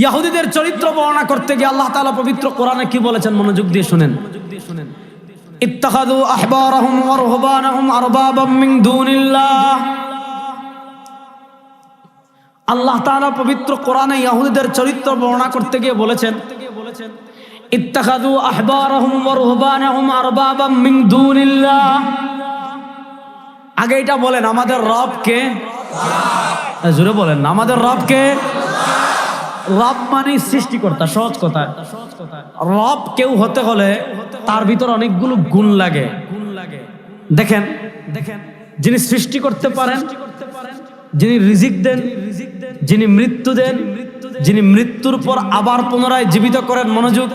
ইয়াহুদিদের চরিত্র বর্ণনা করতে গিয়ে আল্লাহ তাআলা পবিত্র কোরআনে কি বলেছেন? মনোযোগ দিয়ে শুনেন। ইত্তাখাযু আহবারাহুম ওয়া রুহবানাহুম আরবাবাম মিন দুনিল্লাহ। আল্লাহ তাআলা পবিত্র কোরআনে ইয়াহুদিদের চরিত্র বর্ণনা করতে গিয়ে বলেছেন, ইত্তাখাযু আহবারাহুম ওয়া রুহবানাহুম আরবাবাম মিন দুনিল্লাহ। আগে এটা বলেন, আমাদের রব কে জোরে বলেন, আমাদের রব কে রব মানে সৃষ্টিকর্তা, সহজ কথা। রব কেউ হতে হলে তার ভিতর অনেকগুলো গুণ লাগে। দেখেন দেখেন, যিনি সৃষ্টি করতে পারেন, যিনি রিজিক দেন, যিনি মৃত্যু দেন, যিনি মৃত্যুর পর আবার পুনরায় জীবিত করেন মনোযোগ,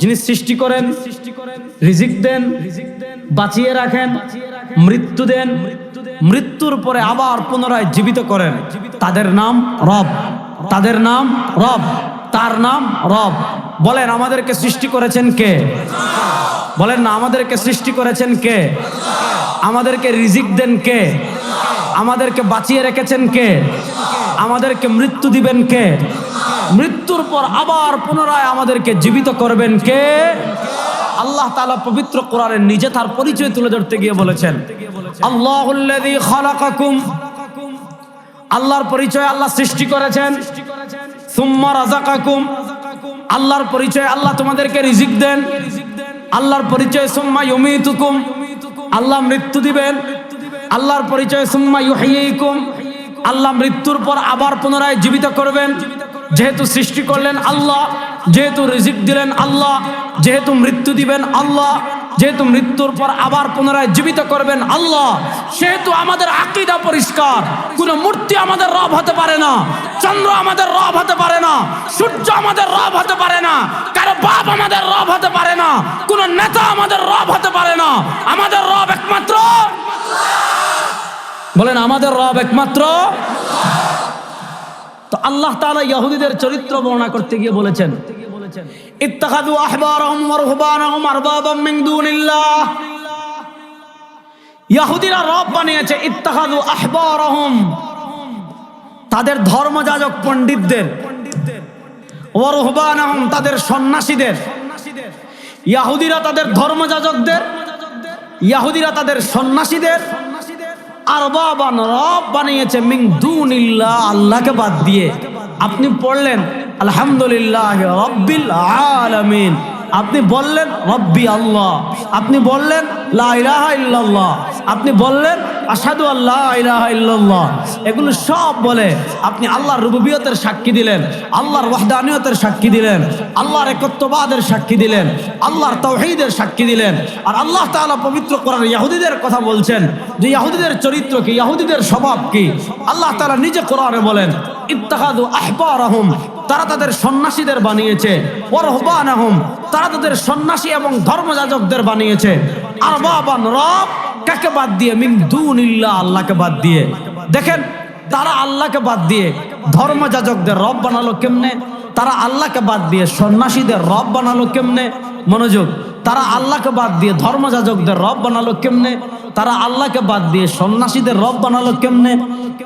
যিনি সৃষ্টি করেন, রিজিক দেন, বাঁচিয়ে রাখেন, মৃত্যু দেন, মৃত্যুর পরে আবার পুনরায় জীবিত করেন, তাদের নাম রব। তাদের নাম রব, তার নাম রব। বলেন, আমাদেরকে সৃষ্টি করেছেন কে? বলেন না, আমাদেরকে সৃষ্টি করেছেন কে? আমাদেরকে রিজিক দেন কে? আমাদেরকে বাঁচিয়ে রেখেছেন কে? আমাদেরকে মৃত্যু দিবেন কে? মৃত্যুর পর আবার পুনরায় আমাদেরকে জীবিত করবেন কে? আল্লাহ তাআলা পবিত্র কোরআনে নিজে তার পরিচয় তুলে ধরতে গিয়ে বলেছেন খালাকাকুম আল্লাহর পরিচয় আল্লাহ সৃষ্টি করেছেন। সুম্মা আল্লাহর পরিচয় আল্লাহ তোমাদেরকে রিজিক দেন। আল্লাহর পরিচয় সুম্মা ইউমিতুকুম, আল্লাহ মৃত্যু দিবেন। আল্লাহর পরিচয় সুম্মা ইউহয়িকুম আল্লাহ মৃত্যুর পর আবার পুনরায় জীবিত করবেন। যেহেতু সৃষ্টি করলেন আল্লাহ, যেহেতু রিজিক দিলেন আল্লাহ, যেহেতু মৃত্যু দিবেন আল্লাহ যেহেতু মৃত্যুর পর আবার পুনরায় জীবিত করবেন আল্লাহ, সেহেতু আমাদের আকিদা পরিষ্কার। কোন মূর্তি আমাদের রব হতে পারে না, চন্দ্র আমাদের রব হতে পারে না, সূর্য আমাদের রব হতে পারে না, কারও বাপ আমাদের রব হতে পারে না, কোন নেতা আমাদের রব হতে পারে না। আমাদের রব একমাত্র বলেন, আমাদের রব একমাত্র তো আল্লাহ তাআলা ইহুদিদের চরিত্র বর্ণনা করতে গিয়ে বলেছেন ইত্তাখাযু আহবারাহুম ওয়া রুহবানাহুম আরবাবাম মিন দুনিল্লাহ। ইহুদিরা রব বানিয়েছে, ইত্তাখাযু আহবারাহুম। তাদের ধর্মযাজক পণ্ডিতদের ওয়া রুহবানাহুম তাদের সন্ন্যাসীদের। ইয়াহুদিরা তাদের ধর্মযাজকদের, ইয়াহুদিরা তাদের সন্ন্যাসীদের আরবাবান রব বানিয়েছে মিং দুনিল্লাহ, আল্লাহকে বাদ দিয়ে। আপনি পড়লেন আলহামদুলিল্লাহ রব্বিল আলামিন। আপনি বললেন, রব্বি আল্লাহ। আপনি বললেন ইল্লাল্লাহ। আপনি বললেন আসাদু আল্লাহ ইল্লাল্লাহ। এগুলো সব বলে আপনি আল্লাহর রুবুবিয়তের সাক্ষী দিলেন, আল্লাহর ওয়াহদানিয়তের সাক্ষী দিলেন, আল্লাহর একত্ববাদের সাক্ষী দিলেন, আল্লাহর তাওহীদের সাক্ষী দিলেন। আর আল্লাহ তাআলা পবিত্র কোরআন ইহুদিদের কথা বলছেন যে ইহুদিদের চরিত্র কি ইহুদিদের স্বভাব কি? আল্লাহ তাআলা নিজে কোরআনে বলেন ইত্তাখাদু আহবারাহুম। তারা তাদের সন্ন্যাসীদের বানিয়েছে। ওরহবানাহুম, তারা তাদের সন্ন্যাসী এবং ধর্মযাজকদের বানিয়েছে। আর বাবান রব, কাকে বাদ দিয়ে? মিন দুনিল্লাহ, আল্লাহকে বাদ দিয়ে। দেখেন, তারা আল্লাহকে বাদ দিয়ে ধর্মযাজকদের রব বানালো কেমনে? তারা আল্লাহকে বাদ দিয়ে সন্ন্যাসীদের রব বানালো কেমনে? মনোযোগ। তারা আল্লাহকে বাদ দিয়ে ধর্মযাজকদের রব বানালো কেমনে? তারা আল্লাহকে বাদ দিয়ে সন্ন্যাসীদের রব বানালো কেমনে?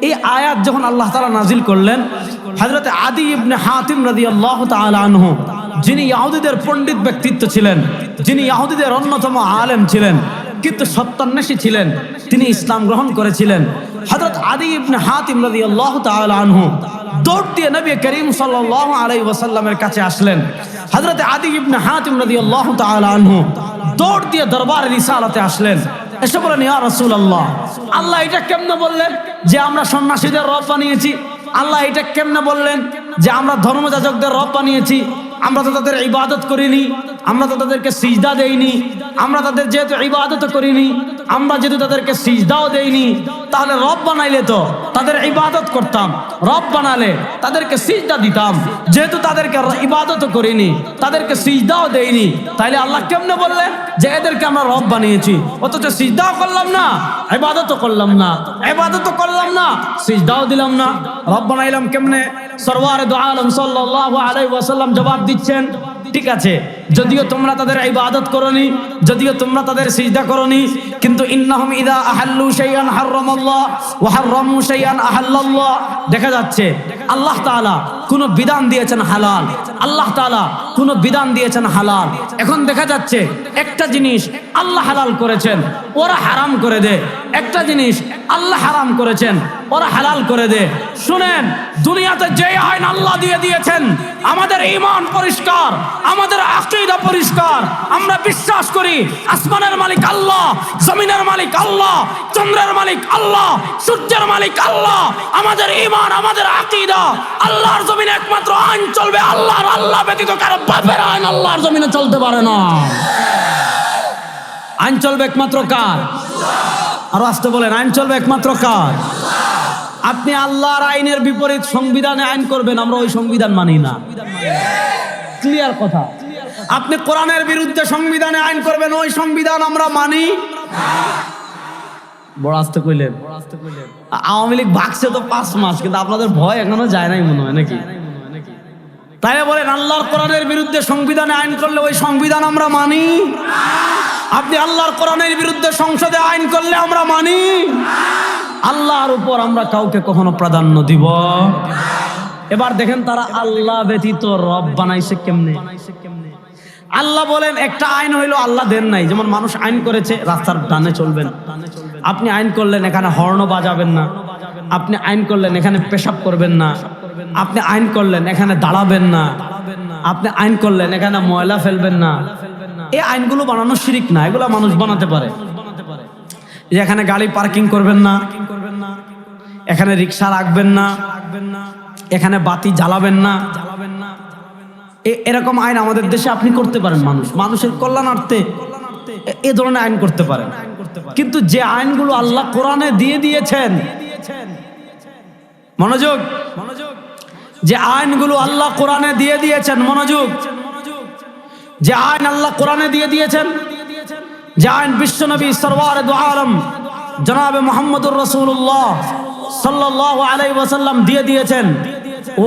এই আয়াত যখন আল্লাহ তালা নাজিল করলেন হজরত আদি ইবনে হাতিম রাদি আল্লাহ আনহু, যিনি ইয়াহুদিদের পণ্ডিত ব্যক্তিত্ব ছিলেন, যিনি ইয়াহুদিদের অন্যতম আলেম ছিলেন, কিন্তু সত্যান্বেষী ছিলেন, তিনি ইসলাম গ্রহণ করেছিলেন। হজরত আদি ইবনে হাতিম রাদি আল্লাহ আনহু দৌড় দিয়ে নবী করিম সাল্লাহ আলাই ওয়াসাল্লামের কাছে আসলেন। হজরত আদি ইবনে হাতিম রাদি আল্লাহ আনহু দৌড় দিয়ে দরবার রিসালাতে আসলেন। এসে বলেন, ইয়া রসুল আল্লাহ আল্লাহ এটা কেমনে বললেন যে আমরা সন্ন্যাসীদের রব বানিয়েছি? আল্লাহ এটা কেমনে বললেন যে আমরা ধর্মযাজকদের রব বানিয়েছি? আমরা তো তাদের ইবাদত করিনি, আমরা তো তাদেরকে সিজদা দেইনি আমরা তাদের যেহেতু ইবাদত করিনি, আমরা যেহেতু তাদেরকে সিজদাও দেইনি, তাহলে রব বানাইলে তো তাদের ইবাদত করতাম, রব বানালে তাদেরকে সিজদা দিতাম। যেহেতু তাদেরকে ইবাদত করিনি, তাদেরকে সিজদাও দেইনি তাহলে আল্লাহ কেমনে বললেন যে এদেরকে আমরা রব বানিয়েছি? অথচ সিজদাও করলাম না, ইবাদতও করলাম না, ইবাদতও করলাম না, সিজদাও দিলাম না। রব বানাইলাম কেমনে? সরওয়ার দু আলম সাল্লাল্লাহু আলাইহি ওয়াসাল্লাম জবাব দিচ্ছেন ঠিক আছে, যদিও তোমরা তাদের ইবাদত করনি, যদিও তোমরা তাদের সিজদা করনি, কিন্তু ইন্নাহুম ইদা আহাল্লু শাইআন হাররামাল্লাহ, ওয়া হাররামু শাইআন আহাল্লাল্লাহ। দেখা যাচ্ছে, আল্লাহ তাআলা কোন বিধান দিয়েছেন হালাল। আল্লাহ তাআলা কোন বিধান দিয়েছেন হালাল। এখন দেখা যাচ্ছে একটা জিনিস আল্লাহ হালাল করেছেন, ওরা হারাম করে দে। একটা জিনিস আল্লাহ হারাম করেছেন, ওরা হালাল করে দে। শুনেন, দুনিয়াতে যে আইন আল্লাহ দিয়ে দিয়েছেন, আমাদের ইমান পরিষ্কার, আমাদের আকীদা পরিষ্কার। আমরা বিশ্বাস করি, আসমানের মালিক আল্লাহ, জমিনের মালিক আল্লাহ, চন্দ্রের মালিক আল্লাহ, সূর্যের মালিক আল্লাহ। আমাদের ইমান আমাদের আকীদা, আল্লাহর জমিনে একমাত্র আইন চলবে আল্লাহর আল্লাহ ব্যতীত কারও বাপের আইন আল্লাহর জমিনে চলতে পারে না। আইন চলবে একমাত্র কার? আর আসতে বলেন, আইন চলবে একমাত্র কার? আপনি আল্লাহর আইনের বিপরীত সংবিধানে আইন করবেন, আমরা ওই সংবিধান মানি না। ক্লিয়ার কথা। আপনি কোরআনের বিরুদ্ধে সংবিধানে আইন করবেন, ওই সংবিধান আমরা মানি। বড় আসতে কইলেন। আওয়ামী লীগ ভাগছে তো পাঁচ মাস, কিন্তু আপনাদের ভয় এখনও যায় নাই মনে হয় নাকি? তাই বলেন আল্লাহর কোরআনের বিরুদ্ধে সংবিধানে আইন করলে ওই সংবিধান আমরা মানি? আপনি আল্লাহর কোরআনের বিরুদ্ধে সংসদে আইন করলে আমরা মানি? আল্লাহর উপর আমরা কাউকে কখনো প্রাধান্য দিব? এবার দেখেন তারা আল্লাহ ব্যতীত রব বানাইছে কেমনে? আল্লাহ বলেন, একটা আইন হইল আল্লাহ দেন নাই। যেমন মানুষ আইন করেছে, রাস্তার ডানে চলবেন। আপনি আইন করলেন, এখানে হর্ন বাজাবেন না। আপনি আইন করলেন, এখানে পেশাব করবেন না। আপনি আইন করলেন এখানে দাঁড়াবেন না। আপনি আইন করলেন এখানে ময়লা ফেলবেন না। এই আইনগুলো বানানো শিরিক না এগুলো মানুষ বানাতে পারে। যে এখানে গাড়ি পার্কিং করবেন না। এখানে রিক্সা রাখবেন না। এখানে বাতি জ্বালাবেন না। এরকম আইন আমাদের দেশে আপনি করতে পারেন মানুষ। মানুষের কল্যাণার্থে এ- এ ধরনের আইন করতে পারেন। কিন্তু যে আইনগুলো আল্লাহ কোরআনে দিয়ে দিয়েছেন। মনোযোগ। মনোযোগ। যে আইনগুলো আল্লাহ কোরআনে দিয়ে দিয়েছেন, মনোযোগ। যে আইন আল্লাহ কোরআনে দিয়ে দিয়েছেন, যে আইন বিশ্বনবী সরওয়ার দু আলম জনাবে মোহাম্মদুর রসুল্লাহ সাল্লাহ দিয়ে দিয়েছেন,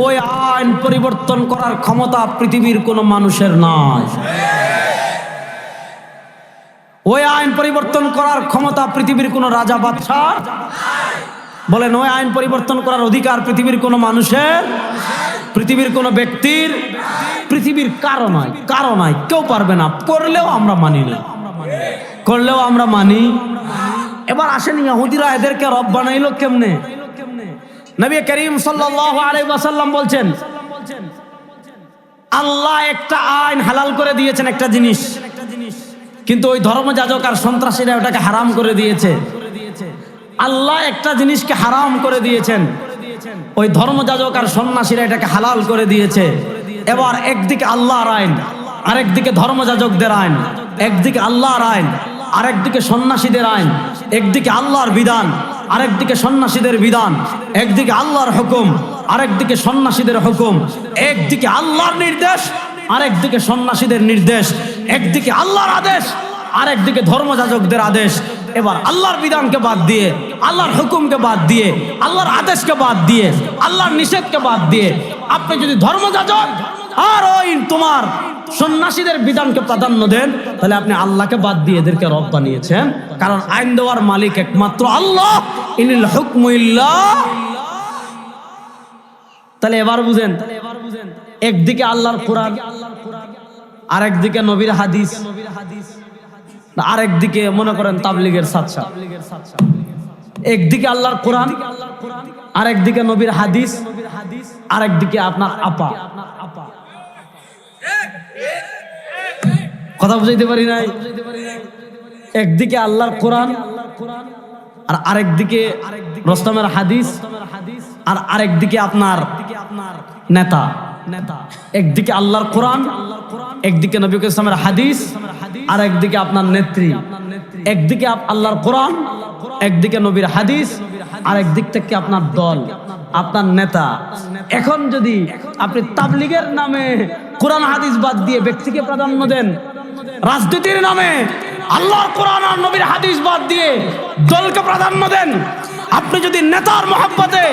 ওই আইন পরিবর্তন করার ক্ষমতা পৃথিবীর কোনো মানুষের নয় ওই আইন পরিবর্তন করার ক্ষমতা পৃথিবীর কোনো রাজা বাদশাহ বলেন, ওই আইন পরিবর্তন করার অধিকার পৃথিবীর কোনো মানুষের? পৃথিবীর কোনো ব্যক্তির? পৃথিবীর কারও নয় কারও নয় কেউ পারবে না। করলেও আমরা মানি না। করলেও আমরা মানি। এবার আসেন, ইহুদিরা এদেরকে রব বানাইলো কেমনে? নবী করিম আলাইহি ওয়াসাল্লাম বলছেন, আল্লাহ একটা আইন হালাল করে দিয়েছেন একটা জিনিস। কিন্তু ওই ধর্মযাজক আর সন্ত্রাসীরা ওটাকে হারাম করে দিয়েছে। আল্লাহ একটা জিনিসকে হারাম করে দিয়েছেন। ওই ধর্মযাজক আর সন্ন্যাসীরা এটাকে হালাল করে দিয়েছে। এবার একদিকে আল্লাহর আইন, আরেকদিকে ধর্মযাজকদের আইন, একদিকে আল্লাহর আইন, আরেকদিকে সন্ন্যাসীদের আইন, একদিকে আল্লাহর বিধান, আরেকদিকে সন্ন্যাসীদের বিধান, একদিকে আল্লাহর হুকুম, আরেকদিকে সন্ন্যাসীদের হুকুম, একদিকে আল্লাহর নির্দেশ, আরেকদিকে সন্ন্যাসীদের নির্দেশ, একদিকে আল্লাহর আদেশ, আরেকদিকে ধর্মযাজকদের আদেশ। এবার আল্লাহর বিধানকে বাদ দিয়ে, আল্লাহর হুকুমকে বাদ দিয়ে, আল্লাহর আদেশকে বাদ দিয়ে, আল্লাহর নিষেধকে বাদ দিয়ে আপনি যদি ধর্মযাজক আর ওই তোমার সন্ন্যাসীদের বিধানকে প্রাধান্য দেন, তাহলে আপনি আল্লাহকে বাদ দিয়ে এদেরকে রব বানিয়েছেন। কারণ আইন দেওয়ার মালিক একমাত্র আল্লাহ। ইনিল হুকমুল্লাহ তাহলে এবার বুঝেন, একদিকে আল্লাহর কোরআন আর একদিকে নবীর হাদিস। আর একদিকে মনে করেন তাবলিগের সাতসা একদিকে আল্লাহর কোরআন আর একদিকে নবীর হাদিস আর একদিকে আপনার আপা। কথা বুঝাইতে পারি নাই? একদিকে আল্লাহর কোরআন, আর আরেকদিকে রস্তমের হাদিস, আর আরেকদিকে আপনার নেতা। নেতা একদিকে আল্লাহর কোরআন, একদিকে নবী ইসলামের হাদিস আর একদিকে আপনার নেত্রী, একদিকে আল্লাহর কোরআন, একদিকে নবীর হাদিস, আর একদিক থেকে আপনার দল, আপনার নেতা। এখন যদি আপনি তাবলিগের নামে কোরআন, হাদিস বাদ দিয়ে ব্যক্তিকে প্রাধান্য দেন, রাজনীতির নামে আল্লাহর কোরআন আর নবীর হাদিস বাদ দিয়ে দলকে প্রাধান্য দেন, আপনি যদি নেতার মহাব্বতে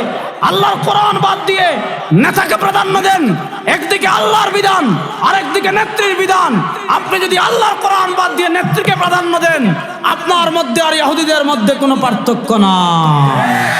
আল্লাহর কোরআন বাদ দিয়ে নেতাকে প্রাধান্য দেন একদিকে আল্লাহর বিধান, আরেকদিকে নেত্রীর বিধান। আপনি যদি আল্লাহর কোরআন বাদ দিয়ে নেত্রীকে প্রাধান্য দেন, আপনার মধ্যে আর ইহুদিদের মধ্যে কোনো পার্থক্য নাই